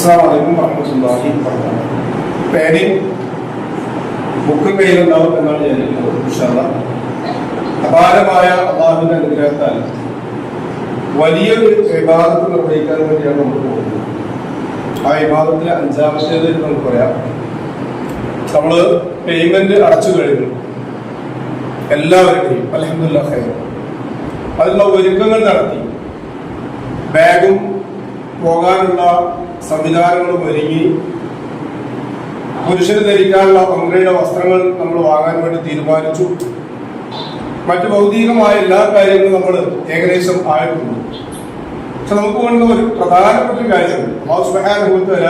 അസ്സാം വലൈക്കും വറഹമത്തുള്ളാഹി പേനയും ബുക്കും കയ്യിലുണ്ടാവും എന്നാണ് ഞാൻ അല്ലാഹ്. അപാരമായ അള്ളാഹുവിന്റെ അനുഗ്രഹത്താൽ വലിയൊരു വിവാദത്ത് നിർവഹിക്കാൻ വേണ്ടിയാണ് നമ്മൾ പോകുന്നത്. ആ വിവാദത്തിലെ അഞ്ചാമത്തേത് നമുക്ക് പറയാം. നമ്മൾ പേയ്മെന്റ് അടച്ചു കഴിഞ്ഞു. എല്ലാവരുടെയും അലഹമില്ല ഹൈർ അതിനുള്ള ഒരുക്കങ്ങൾ നടത്തി. ബാഗും പോകാനുള്ള സംവിധാനങ്ങളും ഒരുങ്ങി പുരുഷന് ധരിക്കാനുള്ള പങ്കയുടെ വസ്ത്രങ്ങൾ നമ്മൾ വാങ്ങാൻ വേണ്ടി തീരുമാനിച്ചു. മറ്റു ഭൗതികമായ എല്ലാ കാര്യങ്ങളും നമ്മൾ ഏകദേശം ആയിട്ടുണ്ട്. പക്ഷെ നമുക്ക് വേണ്ട ഒരു പ്രധാനപ്പെട്ട കാര്യം ഹൗസ്ബഹാനുഭവത്തല്ല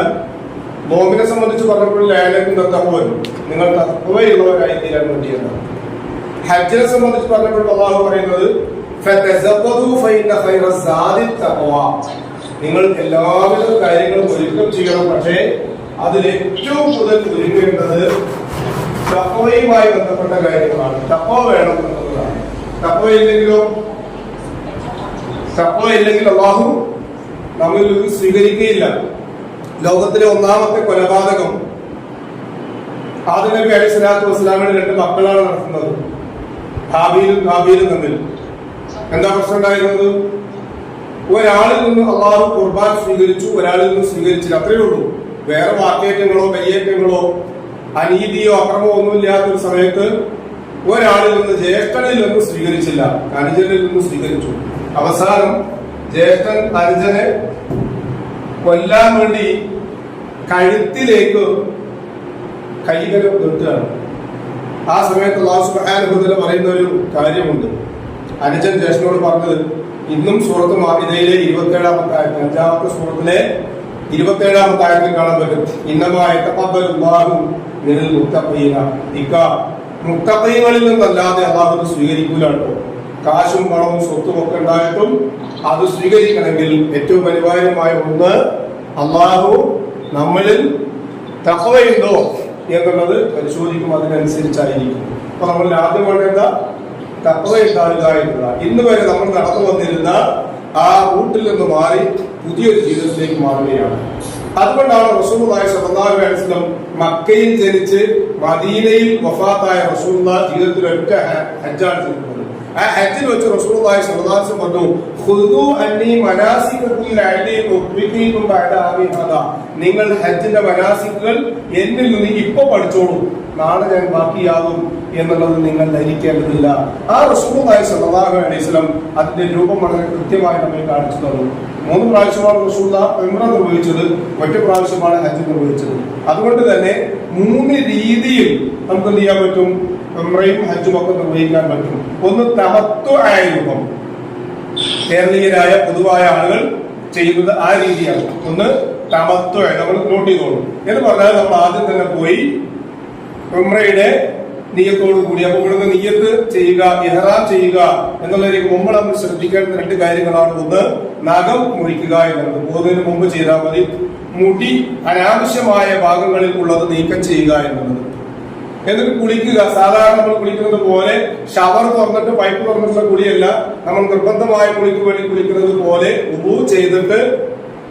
നോമിനെ സംബന്ധിച്ച് പറഞ്ഞപ്പോഴുള്ള ഏലക്കും തത്തപ്പോലും നിങ്ങൾ തത്വയുള്ളവരായി തീരാൻ വേണ്ടിയാണ്. ഹജ്ജിനെ സംബന്ധിച്ച് പറഞ്ഞപ്പോൾ അള്ളാഹു പറയുന്നത് നിങ്ങൾ എല്ലാവിധ കാര്യങ്ങളും ഒരുക്കം ചെയ്യണം. പക്ഷേ അതിൽ ഏറ്റവും കൂടുതൽ ഒരുക്കേണ്ടത് തപ്പവയുമായി ബന്ധപ്പെട്ട കാര്യങ്ങളാണ്. തപ്പോ വേണം എന്നുള്ളതാണ്. തപ്പോ ഇല്ലെങ്കിലോ? ഇല്ലെങ്കിൽ അള്ളാഹു നമ്മിൽ സ്വീകരിക്കുകയില്ല. ലോകത്തിലെ ഒന്നാമത്തെ കൊലപാതകം. ആദിനബി അലി സ്വലാത്തു വസ്സലാമിന്റെ രണ്ട് മക്കളാണ് നടത്തുന്നത്. ഭാവിയിലും ഭാവിയിലും തമ്മിൽ. എന്താ പ്രശ്നം ഉണ്ടായിരുന്നത്? ഒരാളിൽ നിന്ന് അള്ളാഹു കുർബാൻ സ്വീകരിച്ചു ഒരാളിൽ നിന്ന് സ്വീകരിച്ചില്ല. അത്രയേ ഉള്ളൂ. വേറെ വാക്കേറ്റങ്ങളോ കയ്യേറ്റങ്ങളോ അനീതിയോ അക്രമോ ഒന്നുമില്ലാത്ത ഒരു സമയത്ത് ഒരാളിൽ നിന്ന് ജ്യേഷ്ഠനിൽ നിന്ന് സ്വീകരിച്ചില്ല. അനുജനിൽ നിന്ന് സ്വീകരിച്ചു. അവസാനം ജ്യേഷ്ഠൻ അനുജനെ കൊല്ലാൻ വേണ്ടി കഴുത്തിലേക്ക് കൈകര നിർത്തുകയാണ്. ആ സമയത്ത് അള്ളാഹു സുബ്ഹാനഹു പറയുന്ന ഒരു കാര്യമുണ്ട്. അനുജൻ ജ്യേഷ്ഠനോട് പറഞ്ഞത് ഇന്നും സൂറത്ത് മാവിതയിലെ ഇരുപത്തേഴാമത്തെ ആയത്ത് അഞ്ചാമത്തെ സൂറത്തിലെ ഇരുപത്തേഴാമത്തെ ആയത്തിൽ കാണാൻ പറ്റും മുത്തപ്പീങ്ങളിൽ നിന്നല്ലാതെ അള്ളാഹു സ്വീകരിക്കൂല കേട്ടോ കാശും പണവും സ്വത്തും ഒക്കെ ഉണ്ടായിട്ടും അത് സ്വീകരിക്കണമെങ്കിൽ ഏറ്റവും അനിവാര്യമായ ഒന്ന് അള്ളാഹു നമ്മളിൽ തഹവയുണ്ടോ എന്നുള്ളത് പരിശോധിക്കും. അതിനനുസരിച്ചായിരിക്കും. അപ്പൊ നമ്മൾ ആദ്യം വേണ്ടത് എന്നുള്ള ഇന്ന് വരെ നമ്മൾ നടന്നു വന്നിരുന്ന ആ റൂട്ടിൽ നിന്ന് മാറി പുതിയൊരു ജീവിതത്തിലേക്ക് മാറുകയാണ്. അതുകൊണ്ടാണ് റസൂലുള്ളാഹി സ്വല്ലല്ലാഹു അലൈഹി വസല്ലം മക്കയിൽ ജനിച്ച് മദീനയിൽ വഫാത്തായ റസൂർദാ ജീവിതത്തിൽ ഒറ്റ ഹജ്ജാണ് ചെയ്തിട്ടുള്ളത്. ആ ഹജ്ജിൽ വെച്ച് അലൈഹി വസല്ലം പറഞ്ഞു അന്നി നിങ്ങൾ ഹജ്ജിന്റെ മനാസിക്കുകൾ എന്നിൽ നിന്ന് ഇപ്പൊ പഠിച്ചോളൂ. നാളെ ഞാൻ ബാക്കിയാകും. എന്നുള്ളത് നിങ്ങൾ ധരിക്കേണ്ടതില്ല. ആ റസൂലുള്ളാഹി സ്വല്ലല്ലാഹു അലൈഹി വസല്ലം അതിന്റെ രൂപം വളരെ കൃത്യമായി നമ്മെ കാണിച്ചു തന്നു. മൂന്ന് പ്രാവശ്യമാണ് റസൂല ഉംറ നിർവഹിച്ചത് ഒറ്റ പ്രാവശ്യമാണ് ഹജ്ജ് നിർവഹിച്ചത്. അതുകൊണ്ട് തന്നെ മൂന്ന് രീതിയിൽ നമുക്ക് എന്ത് ചെയ്യാൻ പറ്റും? ഉംറയും ഹജ്ജും ഒക്കെ നിർവഹിക്കാൻ പറ്റും. ഒന്ന് തമത്വ ആയ രൂപം. കേരളീയരായ പൊതുവായ ആളുകൾ ചെയ്യുന്നത് ആ രീതിയാണ്. ഒന്ന് തമത്വ നമ്മൾ നോട്ട് ചെയ്തോളൂ. എന്ന് പറഞ്ഞാൽ നമ്മൾ ആദ്യം തന്നെ പോയി ഉംറയുടെ നീയത്തോടു കൂടി അപ്പൊ ഇവിടുന്ന് നീയത്ത് ചെയ്യുക ഇഹ്റാം ചെയ്യുക എന്നുള്ളതിലേക്ക് മുമ്പ് നമ്മൾ ശ്രദ്ധിക്കേണ്ട രണ്ട് കാര്യങ്ങളാണ് ഒന്ന് നഖം മുറിക്കുക എന്നുള്ളത്. പോകുന്നതിന് മുമ്പ് ചെയ്താൽ മതി. മുടി അനാവശ്യമായ ഭാഗങ്ങളിൽ ഉള്ളത് നീക്കം ചെയ്യുക എന്നുള്ളത്. എന്നിട്ട് കുളിക്കുക. സാധാരണ നമ്മൾ കുളിക്കുന്നത് പോലെ ഷവർ തുറന്നിട്ട് പൈപ്പ് തുറന്നിട്ടുള്ള കുളിയല്ല. നമ്മൾ നിർബന്ധമായ കുളിക്ക് വേണ്ടി കുളിക്കുന്നത് പോലെ ഉപു ചെയ്തിട്ട്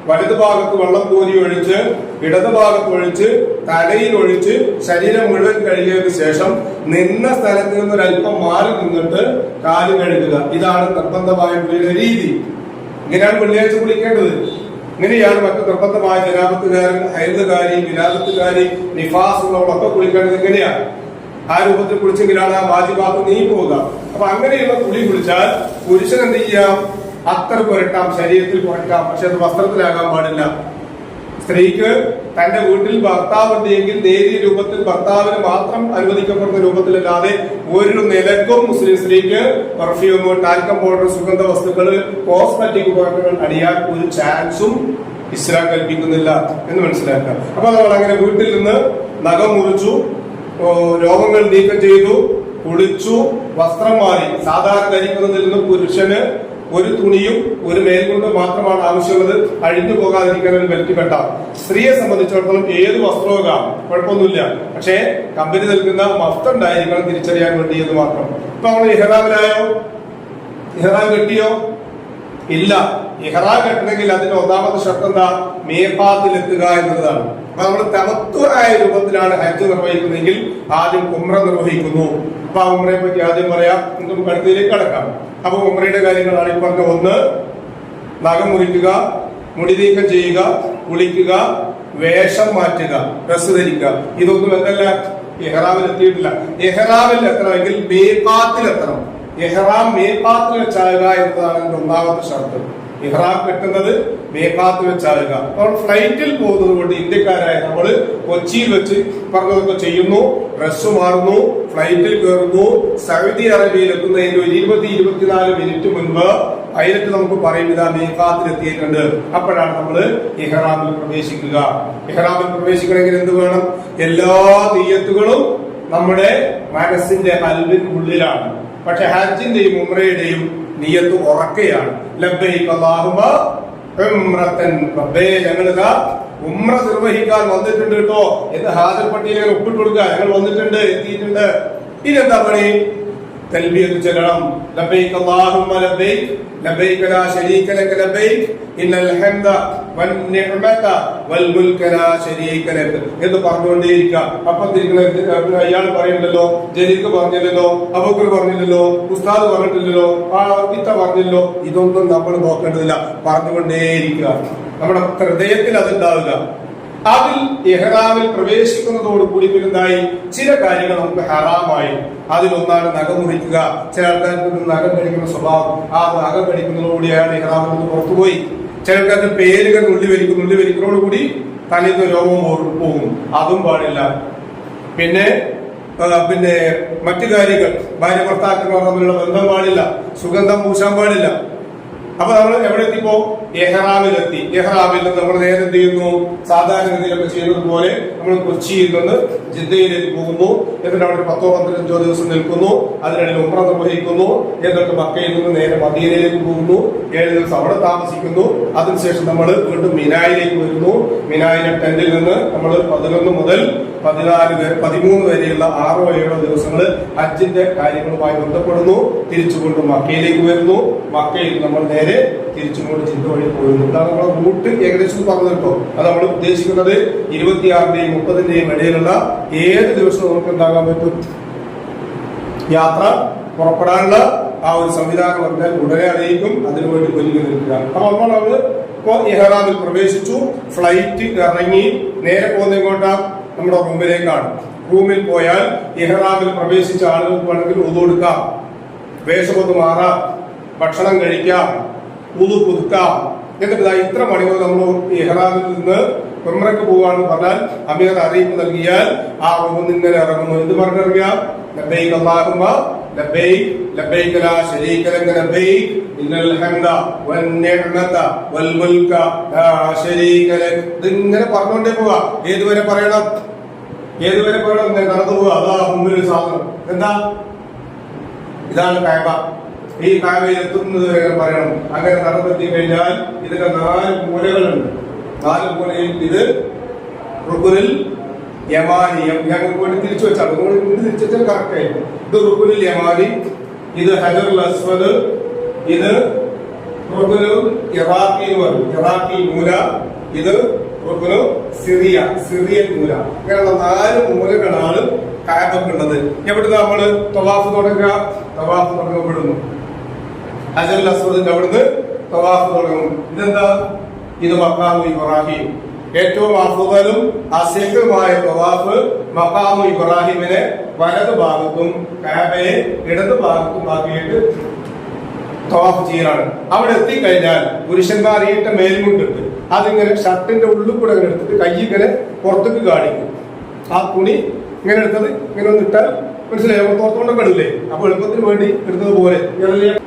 വലത് ഭാഗത്ത് വെള്ളം കോരി ഒഴിച്ച് ഇടതുഭാഗത്ത് ഒഴിച്ച് തലയിൽ ഒഴിച്ച് ശരീരം മുഴുവൻ കഴുകിയതിന് ശേഷം നിന്ന സ്ഥലത്ത് നിന്ന് ഒരല്പം മാറി നിന്നിട്ട് കാൽ കഴുകുക. ഇതാണ് നിർബന്ധമായ കുളിയുടെ രീതി. ഇങ്ങനെയാണ് വെള്ളിയാഴ്ച കുളിക്കേണ്ടത്. ഇങ്ങനെയാണ് മറ്റു നിർബന്ധമായ ജനാപത്തുകാരൻ ഹൈദകാരി വിനാദത്തുകാരി നിഫാസ് ഉള്ളവളൊക്കെ കുളിക്കേണ്ടത് എങ്ങനെയാണ് ആ രൂപത്തിൽ കുളിച്ചെങ്കിലാണ് ആ വാജിബാത്ത് നീങ്ങി പോവുക. അപ്പൊ അങ്ങനെയുള്ള കുളി കുളിച്ചാൽ പുരുഷൻ എന്ത് ചെയ്യാം? അത്ര പുരട്ടാം ശരീരത്തിൽ പുരട്ടാം പക്ഷെ അത് വസ്ത്രത്തിലാകാൻ പാടില്ല. സ്ത്രീക്ക് തന്റെ വീട്ടിൽ ഭർത്താവ് ഉണ്ടെങ്കിൽ നേരിയ രൂപത്തിൽ ഭർത്താവിന് മാത്രം അനുവദിക്കപ്പെടുന്ന രൂപത്തിലല്ലാതെ ഒരു നിലക്കും മുസ്ലിം സ്ത്രീക്ക് പെർഫ്യൂം ടാൽക്കം പൗഡർ സുഗന്ധ വസ്തുക്കൾ കോസ്മെറ്റിക് ഉപകരണങ്ങൾ അടിയാൻ ഒരു ചാൻസും ഇസ്ലാം കൽപ്പിക്കുന്നില്ല എന്ന് മനസ്സിലാക്കുക അപ്പൊ നമ്മൾ അങ്ങനെ വീട്ടിൽ നിന്ന് നഖം മുറിച്ചു രോഗങ്ങൾ നീക്കം ചെയ്തു കുളിച്ചു വസ്ത്രം മാറി. സാധാരണ ധരിക്കുന്നതിൽ നിന്ന് പുരുഷന് ഒരു തുണിയും ഒരു മേൽകൊണ്ടും മാത്രമാണ് ആവശ്യമുള്ളത്. അഴിഞ്ഞു പോകാതിരിക്കാൻ ഒരു ബെൽറ്റ് സ്ത്രീയെ സംബന്ധിച്ചിടത്തോളം ഏത് വസ്ത്രവും കാണും കുഴപ്പമൊന്നുമില്ല. പക്ഷേ കമ്പനി നൽകുന്ന വസ്ത്രം ഉണ്ടായിരിക്കണം തിരിച്ചറിയാൻ വേണ്ടി എന്ന് മാത്രം. ഇപ്പൊ നമ്മൾ ഇഹ്റാമിലായോ? ഇഹ്റാം കെട്ടിയോ? ഇല്ല. ഇഹ്റാം കെട്ടണമെങ്കിൽ അതിന്റെ ഒന്നാമത്തെ ഷർത്ത് എന്താ? മേപ്പാത്തിലെത്തുക എന്നുള്ളതാണ്. അപ്പൊ നമ്മൾ തമത്വമായ രൂപത്തിലാണ് ഹജ്ജ് നിർവഹിക്കുന്നതെങ്കിൽ ആദ്യം ഉമ്ര നിർവഹിക്കുന്നു. അപ്പൊ ആ ഉമ്രയെ പറ്റി ആദ്യം പറയാം. നമുക്ക് അടുത്തതിലേക്ക് കടക്കാം. അപ്പൊ ഉമ്രയുടെ കാര്യങ്ങളാണ് ഈ പറഞ്ഞ ഒന്ന്. നഖം മുറിക്കുക മുടി നീക്കം ചെയ്യുക കുളിക്കുക വേഷം മാറ്റുക ഡ്രസ് ധരിക്കുക. ഇതൊന്നും എന്തല്ല എഹ്റാമിൽ എത്തിയിട്ടില്ല. എഹ്റാമിൽ എത്തണമെങ്കിൽ മേപ്പാത്തിൽ എത്തണം. എഹ്റാം മേപ്പാത്തിൽ വെച്ചാകുക എന്നതാണ് ഒന്നാമത്തെ ഷർത്ത്. ഇഹ്റാം കെട്ടുന്നത് മേഖാത്ത് വെച്ചാകുക അപ്പോൾ ഫ്ലൈറ്റിൽ പോകുന്നത് കൊണ്ട് ഇന്ത്യക്കാരായ നമ്മൾ കൊച്ചിയിൽ വെച്ച് പറഞ്ഞതൊക്കെ ചെയ്യുന്നു. ഡ്രസ് മാറുന്നു ഫ്ലൈറ്റിൽ കയറുന്നു. സൗദി അറേബ്യയിൽ എത്തുന്നതിന് ഒരു ഇരുപത്തി ഇരുപത്തിനാല് മിനിറ്റ് മുൻപ് അതിലിട്ട് നമുക്ക് പറയും ഇതാ മേക്കാത്തിൽ എത്തിയിട്ടുണ്ട് അപ്പോഴാണ് നമ്മൾ ഇഹ്റാമിൽ പ്രവേശിക്കുക. ഇഹ്റാമിൽ പ്രവേശിക്കണമെങ്കിൽ എന്ത് വേണം? എല്ലാ തീയത്തുകളും നമ്മുടെ മനസ്സിന്റെ അൽവിന് ഉള്ളിലാണ് പക്ഷെ ഹജ്ജിന്റെയും ഉമ്രയുടെയും നിയത്ത് ഉറക്കുകയാണ് ഞങ്ങളിതാ ഉമ്ര നിർവഹിക്കാൻ വന്നിട്ടുണ്ട് കേട്ടോ. എന്ന് ഹാജർ പട്ടിയിൽ ഒപ്പിട്ട് കൊടുക്കുക ഞങ്ങൾ വന്നിട്ടുണ്ട് എത്തിയിട്ടുണ്ട്. ഇനി എന്താ പണി? തൽബിയത്ത് ചൊല്ലണം ലബൈക അല്ലാഹുമ്മ ലബൈക ലബൈക ലാ ശരീക ലക ലബൈക ഇന്നൽ ഹംദ വൻ നിഅമത വൽ മുൽക ലാ ശരീക ലക. എന്ന് പറഞ്ഞുകൊണ്ടേയിരിക്കുക. അപ്പോൾ തിരിക്കുന്ന അയാൾ പറയുന്നില്ലല്ലോ ജലീക്ക് പറഞ്ഞില്ലല്ലോ അബൂക്കർ പറഞ്ഞില്ലല്ലോ ഉസ്താദ് പറഞ്ഞിട്ടില്ലല്ലോ ആ ഇത്ത പറഞ്ഞില്ലല്ലോ. ഇതൊന്നും നമ്മൾ നോക്കേണ്ടതില്ല. പറഞ്ഞുകൊണ്ടേയിരിക്കുക. നമ്മുടെ ഹൃദയത്തിൽ അതുണ്ടാവുക അതിൽ ഇഹ്റാമിൽ പ്രവേശിക്കുന്നതോടുകൂടി പിന്നെന്തായി? ചില കാര്യങ്ങൾ നമുക്ക് ഹറാമായി. അതിലൊന്നാണ് നഖം മുറിക്കുക. ചില ആൾക്കാർക്ക് നഖം കടിക്കുന്ന സ്വഭാവം. ആ നഖം കടിക്കുന്നതോടുകൂടി അയാൾ ഇഹ്റാമിൽ നിന്ന് പുറത്തുപോയി ചില ആൾക്കാർക്ക് പേരുകൾ നുള്ളി വരിക്കും നുള്ളി വരിക്കുന്നതോടുകൂടി തലേന്ന് രോഗം പോകും. അതും പാടില്ല. പിന്നെ പിന്നെ മറ്റു കാര്യങ്ങൾ. ഭാര്യ ഭർത്താക്കന്മാർ തമ്മിലുള്ള ബന്ധം പാടില്ല. സുഗന്ധം പൂശാൻ പാടില്ല. അപ്പൊ നമ്മൾ എവിടെ എത്തിപ്പോ? എഹ്റാമിലെത്തി. എഹ്റാമിൽ നിന്ന് നമ്മൾ നേരെ എന്ത് ചെയ്യുന്നു? സാധാരണഗതിയിലൊക്കെ ചെയ്യുന്നത് പോലെ നമ്മൾ കൊച്ചിയിൽ നിന്ന് ജിദ്ദയിലേക്ക് പോകുന്നു. എന്നിട്ട് അവിടെ പത്തോ പന്ത്രണ്ടോ ദിവസം നിൽക്കുന്നു. അതിനിടയിൽ ഉമ്ര നിർവഹിക്കുന്നു. എന്നിട്ട് മക്കയിൽ നിന്ന് നേരെ മദീനയിലേക്ക് പോകുന്നു. ഏഴ് ദിവസം അവിടെ താമസിക്കുന്നു. അതിനുശേഷം നമ്മൾ വീണ്ടും മിനായിലേക്ക് വരുന്നു. മിനായിലെ ടെന്റിൽ നിന്ന് നമ്മൾ പതിനൊന്ന് മുതൽ പതിനാല് വരെ പതിമൂന്ന് വരെയുള്ള ആറോ ഏഴോ ദിവസങ്ങൾ ഹജ്ജിന്റെ കാര്യങ്ങളുമായി ബന്ധപ്പെടുന്നു. തിരിച്ചുകൊണ്ട് മക്കയിലേക്ക് വരുന്നു. മക്കയിൽ നമ്മൾ നേരെ തിരിച്ചുകൊണ്ട് ചിന്ത വഴി പോയിരുന്നു. ഇതാണ് നമ്മുടെ റൂട്ട് ഏകദേശം പറഞ്ഞു കേട്ടോ. അത് നമ്മൾ ഉദ്ദേശിക്കുന്നത് ഇരുപത്തിയാറിന്റെയും മുപ്പതിന്റെയും ഇടയിലുള്ള ഏത് ദിവസം നമുക്ക് ഉണ്ടാകാൻ പറ്റും? യാത്ര പുറപ്പെടാനുള്ള ആ ഒരു സംവിധാനം പറഞ്ഞാൽ ഉടനെ അറിയിക്കും. അതിനുവേണ്ടി ഒരുങ്ങി നിൽക്കുക. അപ്പൊ നമ്മൾ അവർ ഇപ്പോ ഇഹ്റാമിൽ പ്രവേശിച്ചു. ഫ്ലൈറ്റ് ഇറങ്ങി നേരെ പോകുന്ന നമ്മുടെ റൂമിലേക്കാണ്. റൂമിൽ പോയാൽ ഇഹ്റാമിൽ പ്രവേശിച്ച ആളുകൾക്ക് വേണമെങ്കിൽ ഒതുകൊടുക്കാം. വേഷമൊന്ന് മാറാം. ഭക്ഷണം കഴിക്കാം. ഉതു പുതുക്കാം. എന്നിട്ട് ഇത്ര മണിക്കൂർ നമ്മൾ ഇഹ്റാമിൽ നിന്ന് ഉമ്രക്ക് പോവാന്ന് പറഞ്ഞാൽ അമീർ അറിയിപ്പ് നൽകിയാൽ ആ റൂമിൽ ഇങ്ങനെ ഇറങ്ങുന്നു. എന്ന് പറഞ്ഞറിയാം ഇന്നൽ ഹംദ വൽ മുൽക പോവാ. ഏതുവരെ പറയണം? ഏതുവരെ പറയണം? നടന്നു പോവാ. അതാ മുമ്പിൽ സാധനം. എന്താ? ഇതാണ് കായബ. ഈ കായബയിൽ എത്തുന്നത് വരെ പറയണം. അങ്ങനെ നടന്നെത്തി കഴിഞ്ഞാൽ ഇതിന്റെ നാല് മൂലകളുണ്ട്. നാല് മൂലയിൽ ഇത് റുക്കുനിൽ യമാനി ഞങ്ങൾക്ക് വേണ്ടി തിരിച്ചു വെച്ചാൽ അതുകൊണ്ട് തിരിച്ചു വെച്ചാൽ കറക്റ്റ് ഇത് റുക്കുനിൽ യമാനി ഇത് ഹജറുൽ അസ്വദ് ഇത് റുക്കുനു ഇറാഖി എന്ന് പറയും ഇറാഖി മൂല ഇത് റുക്കുനു സിറിയ സിറിയൻ മൂല. അങ്ങനെയുള്ള നാല് മൂലകളാണ് കാബക്കുള്ളത് എവിടുന്ന് നമ്മൾ തവാഫ് തുടങ്ങുക? തവാഫ് തുടങ്ങപ്പെടുന്നു ഹജറുൽ അവിടുന്ന് തവാഫ് തുടങ്ങും. ഇതെന്താ? ഇത് മക്കാമു ഇബ്രാഹിം. ഏറ്റവും അഫുദലും അസിഖുമായ തവാഫ് മക്കാമു ഇബ്രാഹിമിനെ വലത് ഭാഗത്തും കാബയെ ഇടത് ഭാഗത്തും ആക്കിയിട്ട് തവാഫ് ചെയ്യലാണ്. അവിടെ എത്തിക്കഴിഞ്ഞാൽ പുരുഷന്മാർ ഈട്ട മേൽമുണ്ടിട്ട് അതിങ്ങനെ ഷർട്ടിന്റെ ഉള്ളിൽ കൂടെ അങ്ങനെ എടുത്തിട്ട് കൈ ഇങ്ങനെ പുറത്തേക്ക് കാണിക്കും. ആ തുണി ഇങ്ങനെ എടുത്തത് ഇങ്ങനെ ഒന്ന് മനസ്സിലായി? അവർ തോർത്തോണ്ടൊക്കെ കണ്ടില്ലേ? അപ്പൊ എളുപ്പത്തിന് വേണ്ടി വരുന്നത് പോലെ.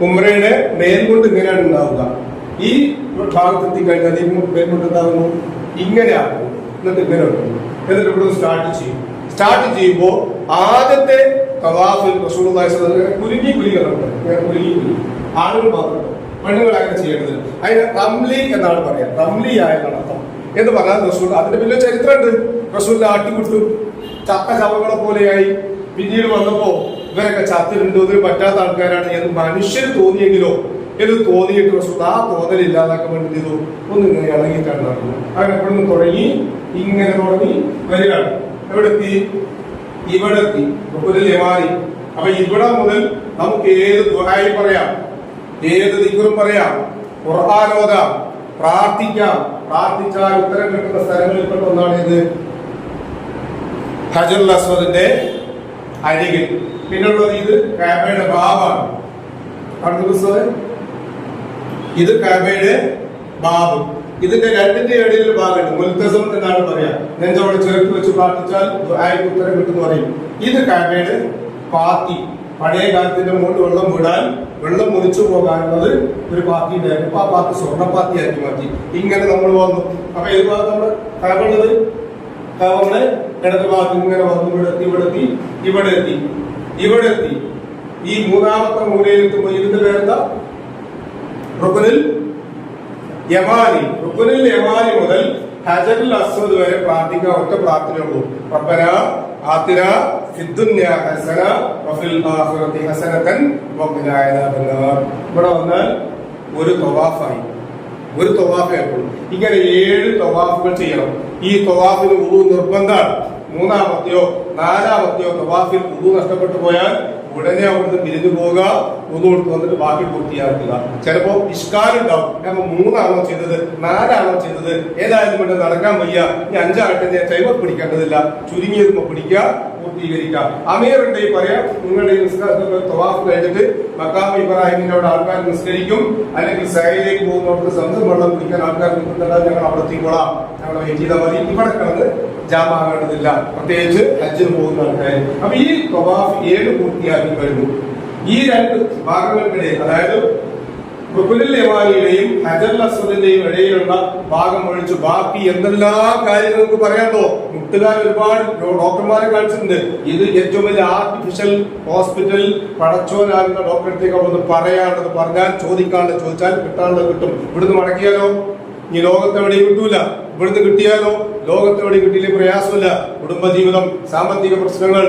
കുമരയുടെ മേൽമുണ്ട് ഇങ്ങനെയാണ് ഉണ്ടാവുക. ഈ ഭാഗത്തെത്തി കഴിഞ്ഞാൽ ഈ മേൽമുണ്ട് എന്താകുന്നു? ഇങ്ങനെ ആകും എന്നിട്ട് ഇങ്ങനെ എടുക്കും. എന്നിട്ട് ഇവിടെ സ്റ്റാർട്ട് ചെയ്യും. സ്റ്റാർട്ട് ചെയ്യുമ്പോൾ ആദ്യത്തെ കുലുങ്ങി കുലുങ്ങുന്നുണ്ട് ഇങ്ങനെ കുലുങ്ങി കുലുങ്ങി ആളുകൾ മാത്രം പെണ്ണുങ്ങൾ അങ്ങനെ ചെയ്യേണ്ടത്. അതിന് റംലി എന്നാണ് പറയാം. റംലി ആയെന്നാണ് അർത്ഥം. എന്ന് പറഞ്ഞാൽ റസൂൽ അതിന്റെ വലിയ ചരിത്രമുണ്ട്. റസൂലിന്റെ ആട്ടിക്കുട്ടും ചത്ത ശവങ്ങളെ പോലെയായി. പിന്നീട് വന്നപ്പോ ഇവരൊക്കെ ചത്തിട്ടുണ്ട് ഇതിന് പറ്റാത്ത ആൾക്കാരാണ് എന്ന് മനുഷ്യന് തോന്നിയെങ്കിലോ എന്ന് തോന്നിയിട്ട് പക്ഷെ ആ തോന്നൽ ഇല്ലാതാക്കാൻ വേണ്ടി ചെയ്തു ഒന്ന് ഇങ്ങനെ ഇറങ്ങിയിട്ടാണ് നടന്നു അങ്ങനെ എവിടെ നിന്ന് തുടങ്ങി ഇങ്ങനെ തുടങ്ങി വരികയാണ്. എവിടെ എത്തി? ഇവിടെ എത്തി. റുക്കുനിൽ അപ്പൊ ഇവിടെ മുതൽ നമുക്ക് ഏത് ദുഹായി പറയാം. ഏത് ദിക്കുറും പറയാം. ഖുർആാനോദാം പ്രാർത്ഥിക്കാം. പ്രാർത്ഥിച്ചാൽ ഉത്തരം കിട്ടുന്ന സ്ഥലങ്ങളിൽ പെട്ട ഒന്നാണ് ഇത്. ഹജറുൽ അസ്വദിന്റെ അരികിൽ പിന്നുള്ളത് ഇത് കാബയുടെ ബാബാണ്. അടുത്ത പുസ്തകം. ഇത് കാബയുടെ ബാബ്. ഇതിന്റെ രണ്ടിന്റെ ഇടയിൽ ഭാഗം ഭാഗമുണ്ട്. മുൽത്തസം എന്നാണ് പറയാ. നെഞ്ചോട് ചേർത്ത് വെച്ച് പ്രാർത്ഥിച്ചാൽ ആയിരം ഉത്തരം കിട്ടുമെന്ന് പറയും. ഇത് കാബയുടെ പാത്തി. പഴയ കാലത്തിന്റെ മുകളിൽ വെള്ളം വിടാൻ വെള്ളം മുറിച്ചു പോകാനുള്ളത് ഒരു പാത്തി ഉണ്ടായിരുന്നു അപ്പൊ ആ പാത്തി സ്വർണപ്പാത്തി ആക്കി മാറ്റി. ഇങ്ങനെ നമ്മൾ വന്നു. അപ്പൊ ഏത് ഭാഗത്ത് നമ്മൾ കാബുള്ളത് നമ്മൾ ഇടത് ഭാഗത്ത് ഇങ്ങനെ വന്നു ഇവിടെ ഇവിടെ എത്തി ഇവിടെ എത്തി ഇവിടെ എത്തി. ഈ മൂന്നാമത്തെ മൂലയിലെത്തുമ്പോൾ ഇതിന്റെ പേരെന്താ? റുക്കുനിൽ യമാനി. റുക്കുനിൽ യമാനി മുതൽ ഹജറുൽ അസ്വദ് വരെ പ്രാർത്ഥിക്കാൻ ഒറ്റ പ്രാർത്ഥനയുള്ളൂ റബ്ബന ആതിന ഫിദ്ദുന്യ ഹസന വഫിൽ ആഖിറതി ഹസനതൻ വഖിനാ അദാബന്നാർ ഇവിടെ വന്നാൽ ഒരു തവാഫായി. ഒരു തൊവാഫേ ഉള്ളൂ. ഇങ്ങനെ ഏഴ് തൊവാഫുകൾ ചെയ്യണം. ഈ തൊവാഫിന് ഉറു നിർബന്ധമാണ്. മൂന്നാമത്തെയോ നാലാമത്തെയോ തൊവാഫിൽ ഉറു നഷ്ടപ്പെട്ടു പോയാൽ ഉടനെ അവിടുന്ന് പിരിഞ്ഞു പോവുക ഉദു കൊടുത്ത് വന്നിട്ട് ബാക്കി പൂർത്തിയാക്കുക. ചിലപ്പോ ഇഷ്കാലുണ്ടാവും അപ്പൊ മൂന്നാണോ ചെയ്തത്? നാലാണോ ചെയ്തത്? ഏതായാലും കൊണ്ട് നടക്കാൻ വയ്യ. ഇനി അഞ്ചാകട്ടെ ഞാൻ ടൈമർ പിടിക്കേണ്ടതില്ല. ചുരുങ്ങിയത് പിടിക്കുക. പൂർത്തീകരിക്കുക അമീറിന്റെ പറയാം നിങ്ങളുടെ തവാഫ് കഴിഞ്ഞിട്ട് മക്കാം ഇബ്രാഹിമിന്റെ അവിടെ ആൾക്കാർ നിസ്കരിക്കും. അല്ലെങ്കിൽ സൈഡിലേക്ക് പോകുന്നവർക്ക് സ്വന്തം വെള്ളം കുടിക്കാൻ ആൾക്കാർ നിൽക്കുന്നുണ്ടാവും ഞങ്ങൾ അവിടെ എത്തിക്കോളാം. ഞങ്ങൾ വെയിറ്റ് ചെയ്താൽ മതി. ഇവിടെ കിടന്ന് ജാമാകേണ്ടതില്ല പ്രത്യേകിച്ച് ഹജ്ജിന് പോകുന്ന ആൾക്കാർ അപ്പൊ ഈ തവാഫ് ഏഴ് പൂർത്തിയാക്കി കഴിഞ്ഞു. ഈ രണ്ട് ഭാഗങ്ങൾക്കിടയിൽ അതായത് റുക്കുനിൽ യമാനിയുടെയും ഹജർ അസദിന്റെയും ഇടയിലുള്ള ഭാഗം ഒഴിച്ച് ബാക്കി എന്തെല്ലാം കാര്യങ്ങൾക്ക് പറയാണ്ടോ മുട്ടുകാർ ഒരുപാട് ഡോക്ടർമാരെ കാണിച്ചിട്ടുണ്ട്. ഇത് ഏറ്റവും വലിയ ആർട്ടിഫിഷ്യൽ ഹോസ്പിറ്റൽ പടച്ചോനാകുന്ന ഡോക്ടറത്തേക്ക് ഒന്ന് പറയാനുള്ളത് പറഞ്ഞാൽ ചോദിക്കാനുള്ളത് ചോദിച്ചാൽ കിട്ടാനുള്ളത് കിട്ടും. ഇവിടുന്ന് മടക്കിയാലോ? ഈ ലോകത്തെവിടെയും കിട്ടൂല. ഇവിടുന്ന് കിട്ടിയാലോ? ലോകത്തെവിടെ കിട്ടിയില്ലേ? പ്രയാസമില്ല. കുടുംബജീവിതം സാമ്പത്തിക പ്രശ്നങ്ങൾ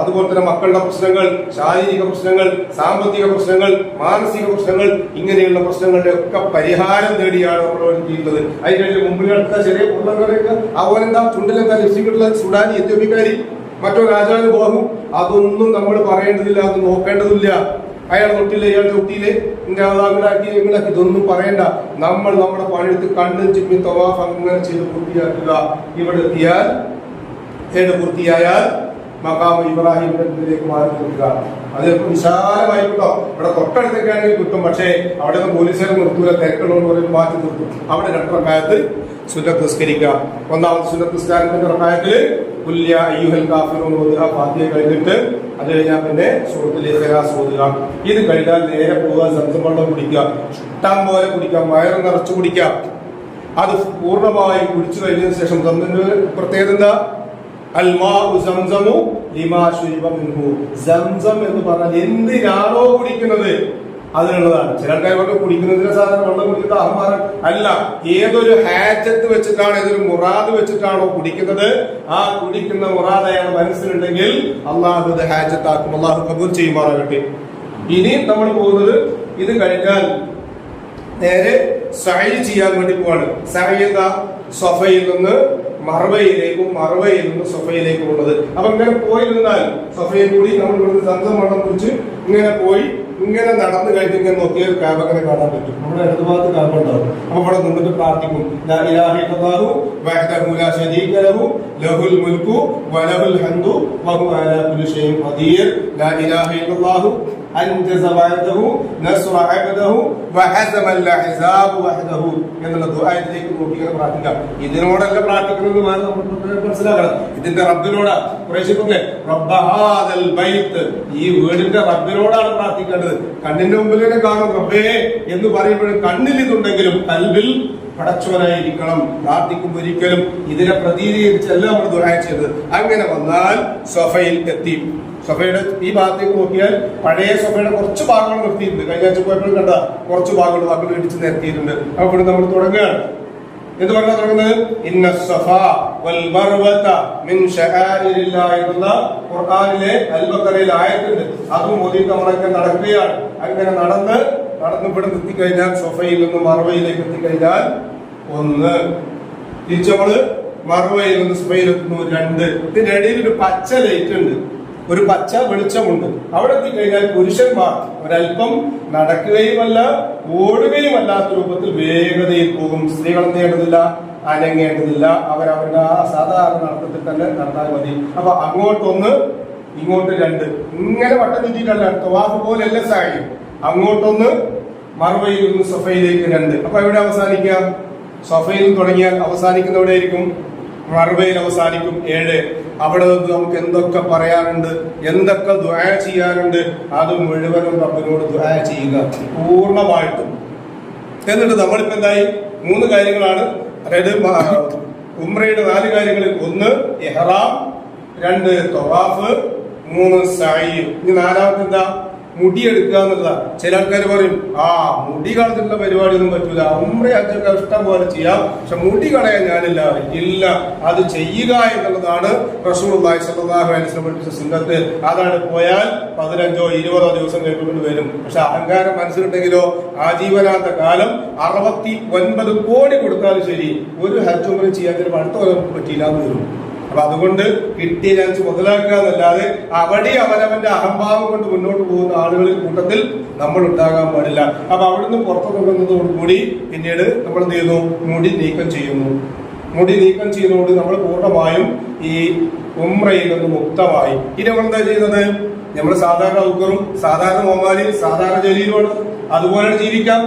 അതുപോലെ തന്നെ മക്കളുടെ പ്രശ്നങ്ങൾ ശാരീരിക പ്രശ്നങ്ങൾ സാമ്പത്തിക പ്രശ്നങ്ങൾ മാനസിക പ്രശ്നങ്ങൾ ഇങ്ങനെയുള്ള പ്രശ്നങ്ങളുടെ ഒക്കെ പരിഹാരം തേടിയാണ് നമ്മൾ ഒരുക്കിയിട്ടുള്ളത് അതിന്റെ മുമ്പിൽ അടുത്ത ചെറിയ പുള്ളങ്ങളൊക്കെ അവനെന്താ ചുണ്ടിലെന്താ ലക്ഷ്യമിട്ടുള്ള സുഡാനി എത്യോപ്യക്കാരി മറ്റോ രാജാവിന് പോകും അതൊന്നും നമ്മൾ പറയേണ്ടതില്ല അത് നോക്കേണ്ടതില്ല. അയാൾ തൊട്ടില്ലേ അയാൾ തൊട്ടിയില്ലേ ഇന്ത്യ അങ്ങടാക്കി എങ്ങനെയാക്കി ഇതൊന്നും പറയണ്ട. നമ്മൾ നമ്മുടെ പണിയെടുത്ത് കണ്ണും ചിമ്മി തവാഫ് അങ്ങനെ ചെയ്ത് പൂർത്തിയാക്കുക. ഇവിടെ എത്തിയാൽ ഏട് പൂർത്തിയായാൽ മക്കാമ ഇബ്രാഹിം മുന്നിലേക്ക് മാറി കൊടുക്കുക അത് വിശാലമായി കിട്ടോ ഇവിടെ തൊട്ടടുത്തൊക്കെ ആണെങ്കിൽ കിട്ടും പക്ഷേ അവിടെ നിന്ന് പോലീസുകാർ നിർത്തൂല തിരക്കുള്ളതെന്ന് പറയുമ്പോൾ മാറ്റി നിർത്തും. അവിടെ രണ്ടറക്കാലത്ത് സുന്നത്ത് നിസ്കരിക്കുക. ഒന്നാമത്തെ സുന്നത്ത് നിസ്കാരത്തിന്റെ റക്കായത്തിൽ പുല്യ അയ്യുഹൽ കാഫിറൂൻ ഓതുക ഫാത്തിഹ കഴിഞ്ഞിട്ട് അത് കഴിഞ്ഞാൽ പിന്നെ സുഹൃത്തിലേക്ക് ഓതുക. ഇത് കഴിഞ്ഞാൽ നേരെ പോവുക സംസം വെള്ളം കുടിക്കുക. ചുട്ടാൻ പോലെ കുടിക്കാം വയറ് നിറച്ചു കുടിക്കുക. അത് പൂർണമായി കുടിച്ചു കഴിഞ്ഞതിന് ശേഷം സംസത്തിന്റെ പ്രത്യേകത എന്താ? എന്ന് പറഞ്ഞാൽ എന്തിനാണോ കുടിക്കുന്നത്? അതിനുള്ളതാണ്. ചില ആൾക്കാർ പറഞ്ഞു കുടിക്കുന്നതിന് സാധനം വെള്ളം കുടിക്കുന്ന അഹമാരം അല്ല. ഏതൊരു ഹാജത്ത് വെച്ചിട്ടാണ് ഏതൊരു മുറാദ് വെച്ചിട്ടാണോ കുടിക്കുന്നത്? ആ കുടിക്കുന്ന മുറാദ് അയാൾ മനസ്സിലുണ്ടെങ്കിൽ അള്ളാഹു ഇത് ഹാജത്താക്കും അള്ളാഹു കബൂൽ ചെയ്യുമാറാകട്ടെ. ഇനി നമ്മൾ പോകുന്നത് ഇത് കഴിഞ്ഞാൽ നേരെ സഹി ചെയ്യാൻ വേണ്ടി പോവാണ്. സഹി എന്താ? സൊഫയിൽ നിന്ന് മറവയിലേക്കും മറവയിൽ നിന്ന് സൊഫയിലേക്കും ഉള്ളത് അപ്പൊ ഇങ്ങനെ പോയി നിന്നാൽ സൊഫയിൽ കൂടി നമ്മൾ ഇവിടുന്ന് സംസം വണ്ണം കുറിച്ച് ഇങ്ങനെ പോയി ഇങ്ങനെ നടന്നു കഴിഞ്ഞ് ഇങ്ങനെ നോക്കിയാൽ കാബങ്ങനെ കാണാൻ പറ്റും. നമ്മുടെ ഇടതു ഭാഗത്ത് കാബ് ഉണ്ടാവും. അപ്പൊ ഇവിടെ നിന്നിട്ട് പ്രാർത്ഥിക്കും. ലഹുൽ മുൽക്കു വലഹുൽ എന്നുള്ള ദുആയിലേക്ക് നോക്കിയാണ് പ്രാർത്ഥിക്കാം. ഇതിനോടല്ല പ്രാർത്ഥിക്കുന്നത് മനസ്സിലാക്കണം. ഇതിന്റെ റബ്ബിനോട്. കുറേശ്ശിക്കുന്നെ റബ്ബഹാദൽ ബൈത്ത്. ഈ വീടിന്റെ റബ്ബിനോടാണ് പ്രാർത്ഥിക്കേണ്ടത്. കണ്ണിന്റെ മുമ്പിൽ തന്നെ കാണും റബ്ബേ എന്ന് പറയുമ്പോഴും കണ്ണിൽ ഇതുണ്ടെങ്കിലും കൽബിൽ പടച്ചവനായിരിക്കണം. പ്രാർത്ഥിക്കുമ്പോൾ ഒരിക്കലും ഇതിനെ പ്രതിനിധീകരിച്ചല്ല നമ്മൾ ചെയ്തത്. അങ്ങനെ വന്നാൽ സൊഫയിൽ എത്തി. സൊഫയുടെ ഈ ഭാഗത്തേക്ക് നോക്കിയാൽ പഴയ സൊഫയുടെ കുറച്ച് ഭാഗങ്ങൾ നിർത്തിയിട്ടുണ്ട്. കഴിഞ്ഞ ആഴ്ച പോയപ്പോഴും കണ്ട കുറച്ച് ഭാഗങ്ങൾ വാക്കുകൾ ഇടിച്ച് നിർത്തിയിട്ടുണ്ട് അപ്പോൾ നമ്മൾ തുടങ്ങുകയാണ്. എന്ത് പറഞ്ഞാൽ തുടങ്ങുന്നത്? ഇന്ന സഫ വൽ മർവത മിൻ ഖുർആനിലെ ആയത്തുണ്ട് അതും ഓതി നമ്മളൊക്കെ നടക്കുകയാണ്. അങ്ങനെ നടന്ന് നടന്ന് ഇവിടെ എത്തിക്കഴിഞ്ഞാൽ സൊഫയിൽ നിന്ന് മറവയിലേക്ക് എത്തിക്കഴിഞ്ഞാൽ ഒന്ന്. തിരിച്ചവൾ മറവയിൽ നിന്ന് സൊഫയിൽ എത്തുന്നു രണ്ട്. ഇതിന്റെ ഇടയിൽ ഒരു പച്ച ലൈറ്റ് ഉണ്ട്. ഒരു പച്ച വെളിച്ചമുണ്ട്. അവിടെ എത്തിക്കഴിഞ്ഞാൽ പുരുഷന്മാർ ഒരല്പം നടക്കുകയുമല്ല ഓടുകയുമല്ലാത്ത രൂപത്തിൽ വേഗതയിൽ പോകും. സ്ത്രീകൾ എന്ത് ചെയ്യേണ്ടതില്ല? അനങ്ങേണ്ടതില്ല. അവരവരുടെ ആ സാധാരണ നടത്തത്തിൽ തന്നെ നടന്നാൽ മതി. അപ്പൊ അങ്ങോട്ടൊന്ന് ഇങ്ങോട്ട് രണ്ട്. ഇങ്ങനെ വട്ടം ചുറ്റിയിട്ടല്ല തവാഫ് പോലെയല്ല സാഹചര്യം അങ്ങോട്ടൊന്ന് മറുപയിൽ നിന്ന് സഫയിലേക്ക് രണ്ട്. അപ്പൊ എവിടെ അവസാനിക്കുക? സഫയിൽ തുടങ്ങിയാൽ അവസാനിക്കുന്ന എവിടെയായിരിക്കും മറുപയിൽ അവസാനിക്കും ഏഴ്. അവിടെ നിന്ന് നമുക്ക് എന്തൊക്കെ പറയാനുണ്ട്? എന്തൊക്കെ ദ്വായ ചെയ്യാനുണ്ട്? അത് മുഴുവനും റബ്ബിനോട് ദ്വായ ചെയ്യുക. പൂർണമായിട്ടും. എന്നിട്ട് നമ്മളിപ്പോ എന്തായി? മൂന്ന് കാര്യങ്ങളാണ്. അതായത് ഉമ്രയുടെ നാല് കാര്യങ്ങളിൽ ഒന്ന് എഹ്റാം രണ്ട് തൊവാഫ്. മൂന്ന് സായി ഇനി നാലാമത്തെ എന്താ മുടി എന്നുള്ളതാണ്. ചില ആൾക്കാർ പറയും ആ മുടി കളഞ്ഞിട്ടുള്ള പരിപാടി ഒന്നും പറ്റൂല. അമ്മയെ അച്ഛനൊക്കെ ഇഷ്ടം പോലെ ചെയ്യാം. പക്ഷെ മുടി കളയാൻ ഞാനില്ല. ഇല്ല. അത് ചെയ്യുക എന്നുള്ളതാണ് റസൂൽ സല്ലല്ലാഹു അലൈഹി വസല്ലം പഠിപ്പിച്ച സുന്നത്ത്. അതാണ് പോയാൽ പതിനഞ്ചോ ഇരുപതോ ദിവസം കഴിക്കൊണ്ട് വരും. പക്ഷെ അഹങ്കാരം മനസ്സിലുണ്ടെങ്കിലോ ആജീവനാന്ത കാലം അറുപത്തി ഒൻപത് കോടി കൊടുത്താലും ശരി. ഒരു ഹജ്ജ് ഉംറ ചെയ്യാൻ ചിലപ്പോൾ അടുത്ത കൊല്ലം പറ്റിയില്ല എന്ന് വരും. അപ്പൊ അതുകൊണ്ട് കിട്ടിയ ചാൻസ് മുതലാക്കുക എന്നല്ലാതെ അവിടെ അവനവന്റെ അഹംഭാവം കൊണ്ട് മുന്നോട്ട് പോകുന്ന ആളുകളിൽ കൂട്ടത്തിൽ നമ്മൾ ഉണ്ടാകാൻ പാടില്ല. അപ്പൊ അവിടുന്ന് പുറത്തു തുടങ്ങുന്നതോടുകൂടി പിന്നീട് നമ്മൾ എന്ത് ചെയ്യുന്നു? മുടി നീക്കം ചെയ്യുന്നു. മുടി നീക്കം ചെയ്യുന്നതുകൊണ്ട് നമ്മൾ പൂർണമായും ഈ ഉമ്രയിൽ നിന്ന് മുക്തമായി. ഇനി നമ്മൾ എന്താ ചെയ്യുന്നത്? നമ്മൾ സാധാരണ ഉക്കറും സാധാരണ മോമാലി സാധാരണ ജലീലുമാണ്. അതുപോലെ ജീവിക്കാം.